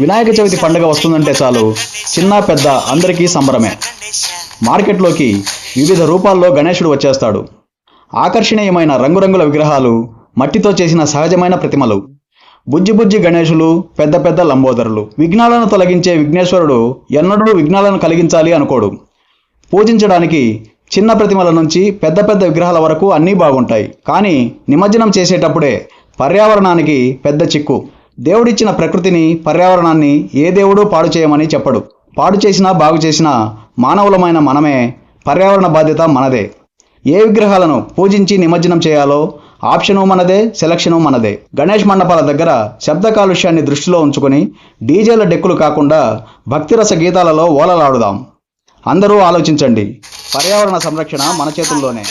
వినాయక చవితి పండుగ వస్తుందంటే చాలు. చిన్న పెద్ద అందరికీ సంబరమే. మార్కెట్లోకి వివిధ రూపాల్లో గణేశుడు వచ్చేస్తాడు. ఆకర్షణీయమైన రంగురంగుల విగ్రహాలు మట్టితో చేసిన సహజమైన ప్రతిమలు. బుజ్జి బుజ్జి గణేశులు పెద్ద పెద్ద లంబోదరులు. విఘ్నాలను తొలగించే విఘ్నేశ్వరుడు ఎన్నడూ విఘ్నాలను కలిగించాలి అనుకోడు. పూజించడానికి చిన్న ప్రతిమల నుంచి పెద్ద పెద్ద విగ్రహాల వరకు అన్నీ బాగుంటాయి. కానీ నిమజ్జనం చేసేటప్పుడే పర్యావరణానికి పెద్ద చిక్కు. దేవుడిచ్చిన ప్రకృతిని పర్యావరణాన్ని ఏ దేవుడు పాడు చేయమని చెప్పడు. పాడు చేసినా బాగు చేసినా మానవులమైన మనమే పర్యావరణ బాధ్యత మనదే. ఏ విగ్రహాలను పూజించి నిమజ్జనం చేయాలో ఆప్షను మనదే సెలక్షను మనదే. గణేష్ మండపాల దగ్గర శబ్ద కాలుష్యాన్ని దృష్టిలో ఉంచుకొని డీజేల డెక్కులు కాకుండా భక్తిరస గీతాలలో ఓలలాడుదాం. అందరూ ఆలోచించండి. పర్యావరణ సంరక్షణ మన చేతుల్లోనే.